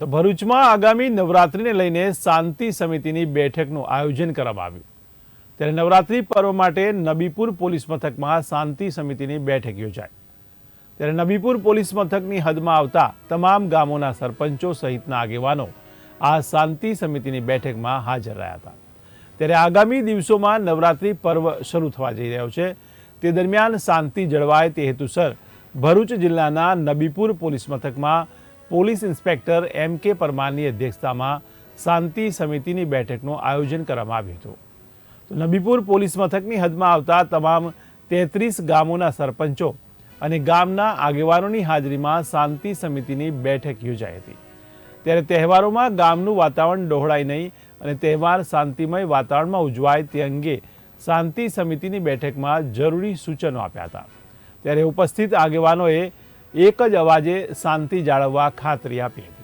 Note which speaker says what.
Speaker 1: તો ભરૂચમાં આગામી નવરાત્રિને લઈને શાંતિ સમિતિની બેઠકનું આયોજન કરવામાં આવ્યું. ત્યારે નવરાત્રિ પર્વ માટે નબીપુર પોલીસ મથકમાં શાંતિ સમિતિની બેઠક યોજાઈ. ત્યારે નબીપુર પોલીસ મથકની હદમાં આવતા તમામ ગામોના સરપંચો સહિતના આગેવાનો આ શાંતિ સમિતિની બેઠકમાં હાજર રહ્યા હતા. ત્યારે આગામી દિવસોમાં નવરાત્રિ પર્વ શરૂ થવા જઈ રહ્યો છે. તે દરમિયાન શાંતિ જળવાય તે હેતુસર ભરૂચ જિલ્લાના નબીપુર પોલીસ મથકમાં પોલીસ ઇન્સ્પેક્ટર એમ કે પરમારની અધ્યક્ષતામાં શાંતિ સમિતિની બેઠકનું આયોજન કરવામાં આવ્યું હતું. તો નબીપુર પોલીસ મથકની હદમાં આવતા તમામ તેત્રીસ ગામોના સરપંચો અને ગામના આગેવાનોની હાજરીમાં શાંતિ સમિતિની બેઠક યોજાઈ હતી. ત્યારે તહેવારોમાં ગામનું વાતાવરણ ડહોળાય નહીં અને તહેવાર શાંતિમય વાતાવરણમાં ઉજવાય તે અંગે શાંતિ સમિતિની બેઠકમાં જરૂરી સૂચનો આપ્યા હતા. ત્યારે ઉપસ્થિત આગેવાનોએ એક જ અવાજે શાંતિ જાળવવા ખાતરી આપી હતી.